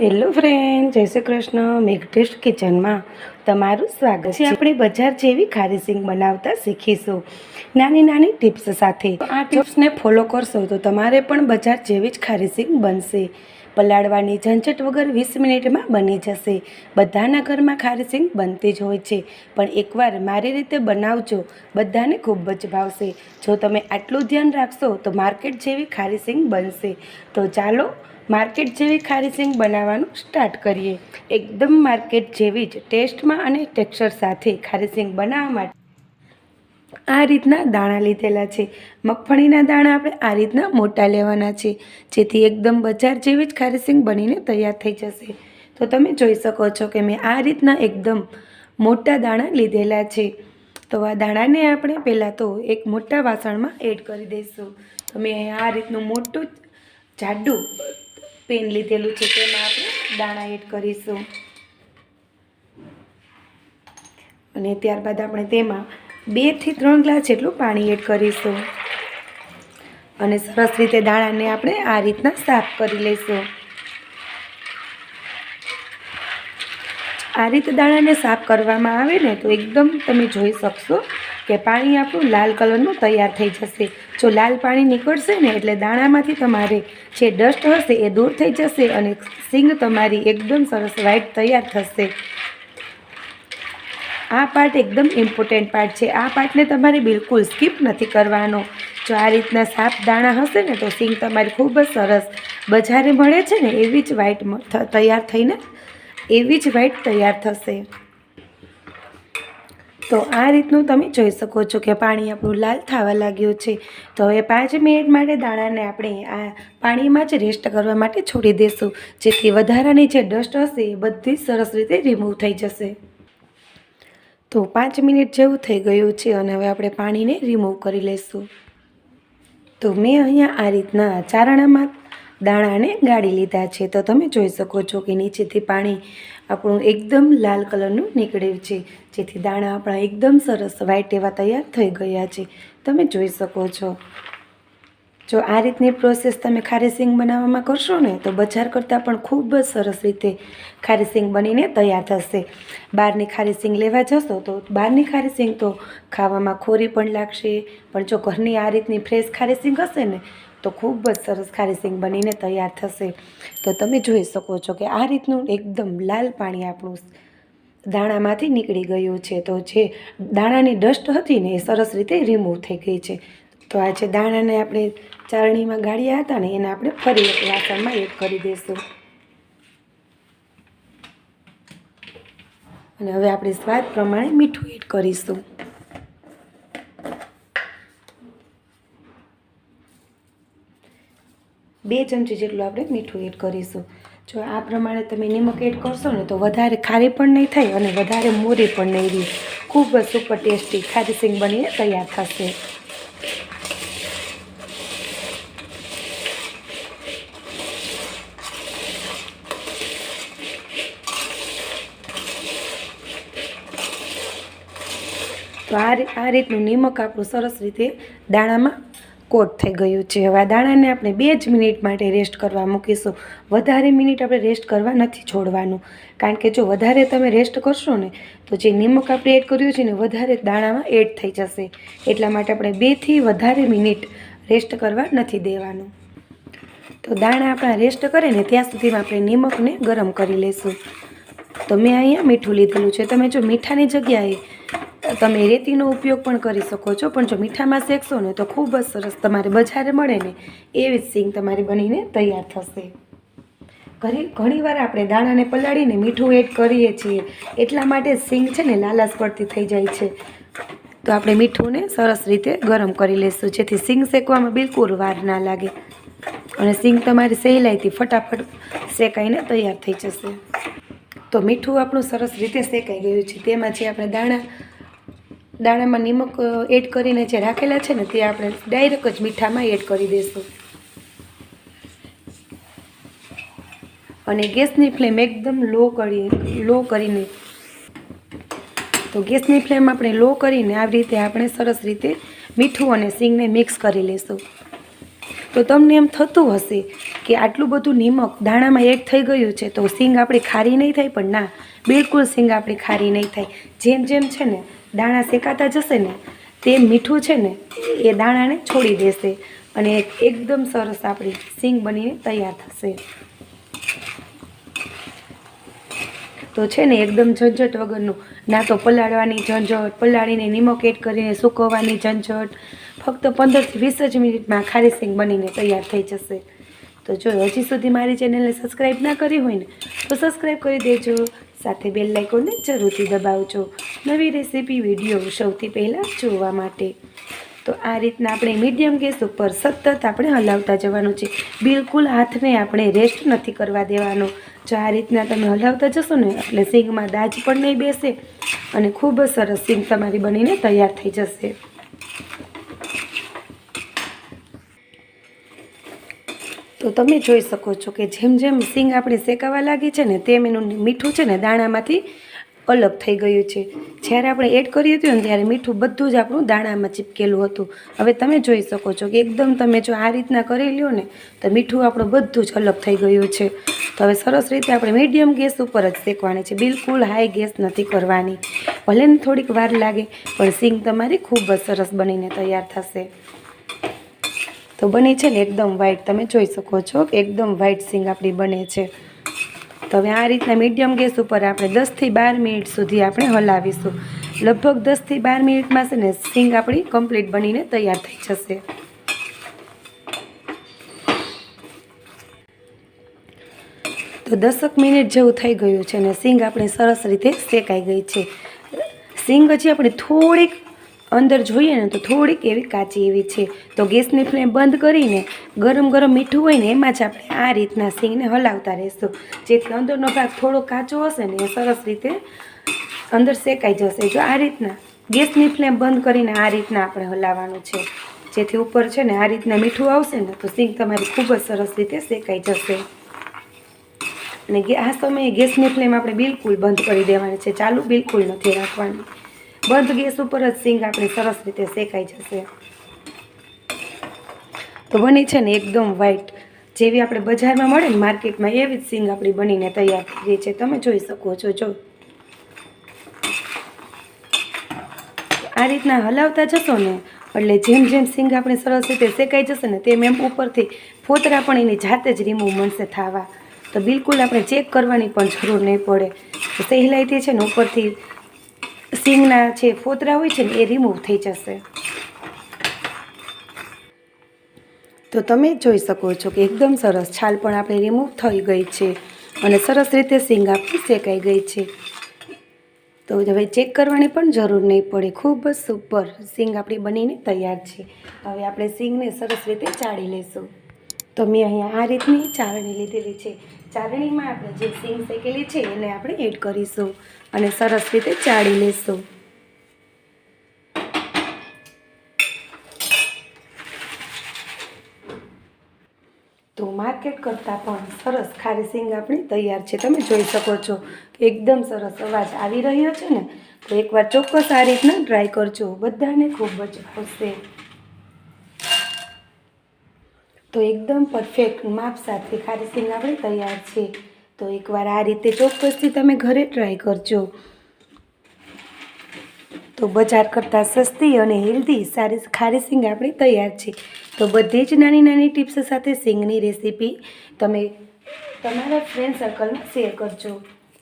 Hello friend જય શ્રી કૃષ્ણ. મેઘટેસ્ટ કિચનમાં તમારું સ્વાગત છે. આપણે બજાર જેવી ખારી સિંગ બનાવતા શીખીશું. નાની નાની ટિપ્સ સાથે. આ ટિપ્સને ફોલો કરશો તો તમારે પણ બજાર જેવી જ ખારી સિંગ બનશે. પલાળવાની ઝંઝટ વગર વીસ મિનિટમાં બની જશે. બધાના ઘરમાં ખારી સિંગ બનતી જ હોય છે. પણ એકવાર મારી રીતે બનાવજો, બધાને ખૂબ જ ભાવશે. જો તમે આટલું ધ્યાન રાખશો તો માર્કેટ જેવી ખારી સિંગ બનશે. તો ચાલો માર્કેટ જેવી ખારી સિંગ બનાવવાનું સ્ટાર્ટ કરીએ. એકદમ માર્કેટ જેવી જ ટેસ્ટમાં અને ટેક્સચર સાથે ખારી બનાવવા માટે આ રીતના દાણા લીધેલા છે. મગફળીના દાણા આપણે આ રીતના મોટા લેવાના છે, જેથી એકદમ બજાર જેવી જ ખારીસિંગ બનીને તૈયાર થઈ જશે. તો તમે જોઈ શકો છો કે મેં આ રીતના એકદમ મોટા દાણા લીધેલા છે. તો આ દાણાને આપણે પહેલાં તો એક મોટા વાસણમાં એડ કરી દઈશું. તો મેં આ રીતનું મોટું જાડું પેન લીધેલું છે તેમાં આપણે દાણા એડ કરીશું. અને ત્યારબાદ આપણે તેમાં બેથી ત્રણ ગ્લાસ જેટલું પાણી એડ કરીશું. અને સરસ રીતે દાણાને આપણે આ રીતના સાફ કરી લઈશું. આ રીતે દાણાને સાફ કરવામાં આવે ને તો એકદમ તમે જોઈ શકશો કે પાણી આપણું લાલ કલરનું તૈયાર થઈ જશે. જો લાલ પાણી નીકળશે ને એટલે દાણામાંથી તમારે જે ડસ્ટ હશે એ દૂર થઈ જશે અને સિંગ તમારી એકદમ સરસ વ્હાઈટ તૈયાર થશે. આ પાર્ટ એકદમ ઇમ્પોર્ટન્ટ પાર્ટ છે. આ પાર્ટને તમારે બિલકુલ સ્કીપ નથી કરવાનો. જો આ રીતના સાફ દાણા હશે ને તો સિંગ તમારી ખૂબ જ સરસ બજારે મળે છે ને એવી જ વ્હાઈટ તૈયાર થઈને એવી જ વ્હાઈટ તૈયાર થશે. તો આ રીતનું તમે જોઈ શકો છો કે પાણી આપણું લાલ થવા લાગ્યું છે. તો હવે પાંચ મિનિટ માટે દાણાને આપણે આ પાણીમાં જ રેસ્ટ કરવા માટે છોડી દઈશું જેથી વધારાની જે ડસ્ટ હશે એ બધી સરસ રીતે રિમૂવ થઈ જશે. તો પાંચ મિનિટ જેવું થઈ ગયું છે અને હવે આપણે પાણીને રિમૂવ કરી લઈશું તો મેં અહીંયા આ રીતના ચારણામાં દાણાને ગાળી લીધા છે. તો તમે જોઈ શકો છો કે નીચેથી પાણી આપણું એકદમ લાલ કલરનું નીકળ્યું છે. જેથી દાણા આપણા એકદમ સરસ વ્હાઈટ એવા તૈયાર થઈ ગયા છે. તમે જોઈ શકો છો. જો આ રીતની પ્રોસેસ તમે ખારી બનાવવામાં કરશો ને, તો બજાર કરતાં પણ ખૂબ જ સરસ રીતે ખારી સિંગ બનીને તૈયાર થશે. બહારની ખારી સિંગ લેવા જશો તો બહારની ખારી તો ખાવામાં ખોરી પણ લાગશે. પણ જો ઘરની આ રીતની ફ્રેશ ખારી સિંગ હશે ને તો ખૂબ જ સરસ ખારી સિંગ બનીને તૈયાર થશે. તો તમે જોઈ શકો છો કે આ રીતનું એકદમ લાલ પાણી આપણું દાણામાંથી નીકળી ગયું છે. તો જે દાણાની ડસ્ટ હતી ને એ સરસ રીતે રિમૂવ થઈ ગઈ છે. તો આ જે દાણાને આપણે ચારણીમાં ગાળ્યા હતા ને એને આપણે ફરી એક વાસણમાં એડ કરી દઈશું. અને હવે આપણે સ્વાદ પ્રમાણે મીઠું એડ કરીશું. બે ચમચી જેટલું આપણે મીઠું એડ કરીશું. જો આ પ્રમાણે તમે નિમક એડ કરશો ને તો વધારે ખારી પણ નહીં થાય અને વધારે મોરી પણ નહીં રહી. ખૂબ જ સુપર ટેસ્ટી ખારી સિંગ બનીને તૈયાર થશે. તો આ રીતનું નિમક આપણું સરસ રીતે દાણામાં કોટ થઈ ગયું છે. હવે આ દાણાને આપણે બે જ મિનિટ માટે રેસ્ટ કરવા મૂકીશું. વધારે મિનિટ આપણે રેસ્ટ કરવા નથી છોડવાનું. કારણ કે જો વધારે તમે રેસ્ટ કરશો ને, તો જે નિમક આપણે એડ કર્યું છે ને વધારે દાણામાં એડ થઈ જશે. એટલા માટે આપણે બેથી વધારે મિનિટ રેસ્ટ કરવા નથી દેવાનું. તો દાણા આપણા રેસ્ટ કરે ને, ત્યાં સુધીમાં આપણે નિમકને ગરમ કરી લઈશું તો મેં અહીંયા મીઠું લીધેલું છે. તમે જો મીઠાની જગ્યાએ તમે રેતીનો ઉપયોગ પણ કરી શકો છો. પણ જો મીઠામાં શેકશો ને તો ખૂબ જ સરસ તમારે બજારે મળે ને એવી જ સિંગ તમારી બનીને તૈયાર થશે. ઘણી ઘણીવાર આપણે દાણાને પલાળીને મીઠું એડ કરીએ છીએ. એટલા માટે સિંગ છે ને લાલાશ પડતી થઈ જાય છે. તો આપણે મીઠુંને સરસ રીતે ગરમ કરી લઈશું જેથી સિંગ શેકવામાં બિલકુલ વાર ના લાગે. અને સિંગ તમારી સહેલાઈથી ફટાફટ શેકાઈને તૈયાર થઈ જશે. તો મીઠું આપણું સરસ રીતે શેકાઈ ગયું છે. તેમાં જે આપણે દાણા દાણામાં નિમક એડ કરીને જે રાખેલા છે ને તે આપણે ડાયરેક્ટ જ મીઠામાં એડ કરી દઈશું. અને ગેસની ફ્લેમ એકદમ લો કરી, લો કરીને. તો ગેસની ફ્લેમ આપણે લો કરીને આવી રીતે આપણે સરસ રીતે મીઠું અને સિંગને મિક્સ કરી લઈશું. તો તમને એમ થતું હશે કે આટલું બધું નિમક દાણામાં એડ થઈ ગયું છે તો સિંગ આપણી ખારી નહીં થાય પણ ના, બિલકુલ સિંગ આપણી ખારી નહીં થાય. જેમ જેમ છે ને દાણા શેકાતા જશે ને, તે મીઠું છે ને, એ દાણાને છોડી દેશે અને એકદમ સરસ આપણી સિંગ બનીને તૈયાર થશે. તો છે ને એકદમ ઝંઝટ વગરનું, ના તો પલાળવાની ઝંઝટ, પલાળીને નિમક એડ કરીને સૂકવવાની ઝંઝટ, ફક્ત પંદરથી વીસ જ મિનિટમાં ખારી સિંગ બનીને તૈયાર થઈ જશે. તો જો હજી સુધી મારી ચેનલને સબસ્ક્રાઈબ ના કરી હોય ને, તો સબસ્ક્રાઈબ કરી દેજો. સાથે બેલ લાઇકોનને જરૂરથી દબાવજો. નવી રેસીપી વીડિયો સૌથી પહેલાં જોવા માટે. તો આ રીતના આપણે મીડિયમ ગેસ ઉપર સતત આપણે હલાવતા જવાનું છે. બિલકુલ હાથને આપણે રેસ્ટ નથી કરવા દેવાનો. જો આ રીતના તમે હલાવતા જશો ને, એટલે સિંગમાં દાજ પણ નહીં બેસે અને ખૂબ સરસ સિંગ તમારી બનીને તૈયાર થઈ જશે. તો તમે જોઈ શકો છો કે જેમ જેમ સિંગ આપણી શેકાવા લાગી છે ને તેમ એનું મીઠું છે ને દાણામાંથી અલગ થઈ ગયું છે. જ્યારે આપણે એડ કર્યું હતું ને ત્યારે મીઠું બધું જ આપણું દાણામાં ચીપકેલું હતું. હવે તમે જોઈ શકો છો કે એકદમ તમે જો આ રીતના કરી લ્યો ને તો મીઠું આપણું બધું જ અલગ થઈ ગયું છે. તો હવે સરસ રીતે આપણે મીડિયમ ગેસ ઉપર જ શેકવાની છે. બિલકુલ હાઈ ગેસ નથી કરવાની. ભલે ને થોડીક વાર લાગે, પણ સિંગ તમારી ખૂબ જ સરસ બનીને તૈયાર થશે. તો બની છે ને એકદમ વ્હાઈટ તમે જોઈ શકો છો કે એકદમ વ્હાઈટ સિંગ આપણી બને છે. તો હવે આ રીતના મીડિયમ ગેસ ઉપર આપણે દસથી બાર મિનિટ સુધી આપણે હલાવીશું. લગભગ દસથી બાર મિનિટમાં છે ને સિંગ આપણી કમ્પ્લીટ બનીને તૈયાર થઈ જશે. તો દસક મિનિટ જેવું થઈ ગયું છે ને સિંગ આપણી સરસ રીતે શેકાઈ ગઈ છે. સિંગ હજી આપણે થોડીક અંદર જોઈએ ને તો થોડીક એવી કાચી એવી છે. તો ગેસની ફ્લેમ બંધ કરીને ગરમ ગરમ મીઠું હોય ને એમાં જ આપણે આ રીતના સિંગને હલાવતા રહીશું. જેથી અંદરનો ભાગ થોડો કાચો હશે ને એ સરસ રીતે અંદર શેકાઈ જશે. જો આ રીતના ગેસની ફ્લેમ બંધ કરીને આ રીતના આપણે હલાવવાનું છે. જેથી ઉપર છે ને આ રીતના મીઠું આવશે ને તો સિંગ તમારી ખૂબ જ સરસ રીતે શેકાઈ જશે. અને આ સમયે ગેસની ફ્લેમ આપણે બિલકુલ બંધ કરી દેવાની છે. ચાલુ બિલકુલ નથી રાખવાની. બંધ ગેસ ઉપર જ સિંગ આપણી સરસ રીતે શેકાઈ જશે. તો બની છે ને એકદમ વ્હાઈટ જેવી આપણે બજારમાં મળે ને માર્કેટમાં એવી જ સિંગ આપણી બનીને તૈયાર થઈ ગઈ છે. તમે જોઈ શકો છો, જો. આ રીતના હલાવતા જશો ને, એટલે જેમ જેમ સિંગ આપણે સરસ રીતે શેકાઈ જશે ને તેમ એમ ઉપરથી ફોતરા પણ એની જાતે જ રીમૂવ મળશે થાવા. તો બિલકુલ આપણે ચેક કરવાની પણ જરૂર નહીં પડે. સહેલાઈથી છે ને ઉપરથી સિંગના જે ફોતરા હોય છે ને એ રિમૂવ થઈ જશે. તો તમે જોઈ શકો છો કે એકદમ સરસ છાલ પણ આપણી રિમૂવ થઈ ગઈ છે અને સરસ રીતે સિંગ આપણી શેકાઈ ગઈ છે. તો હવે ચેક કરવાની પણ જરૂર નહીં પડે. ખૂબ જ સુપર સિંગ આપણી બનીને તૈયાર છે. હવે આપણે સિંગને સરસ રીતે ચાળી લઈશું તો મેં અહીંયા આ રીતની ચાળણી લીધેલી છે. ચારણીમાં આપણે જે સિંગ શેકેલી છે એને આપણે એડ કરીશું અને સરસ રીતે ચાળી લઈશું તો માર્કેટ કરતાં પણ સરસ ખારી સિંગ આપણી તૈયાર છે. તમે જોઈ શકો છો એકદમ સરસ અવાજ આવી રહ્યો છે ને. તો એકવાર ચોક્કસ આ રીતના ટ્રાય કરજો. બધાને ખૂબ જ ગમશે તો એકદમ પરફેક્ટ માપ સાથે ખારી સિંગ આપણે તૈયાર છે. તો એકવાર આ રીતે ચોક્કસથી તમે ઘરે ટ્રાય કરજો. તો બજાર કરતાં સસ્તી અને હેલ્ધી સારી ખારી સિંગ આપણી તૈયાર છે. તો બધી જ નાની નાની ટિપ્સ સાથે સિંગની રેસીપી તમે તમારા ફ્રેન્ડ સર્કલમાં શેર કરજો.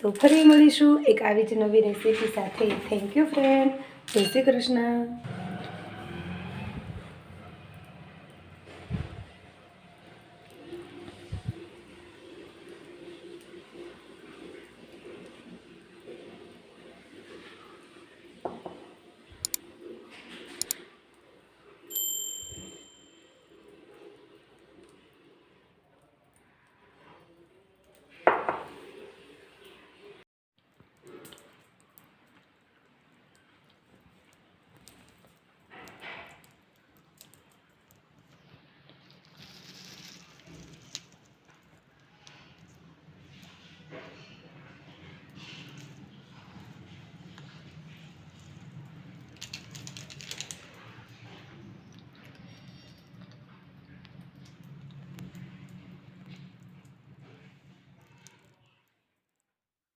તો ફરી મળીશું એક આવી જ નવી રેસીપી સાથે. થેન્ક યુ ફ્રેન્ડ જય શ્રી કૃષ્ણ.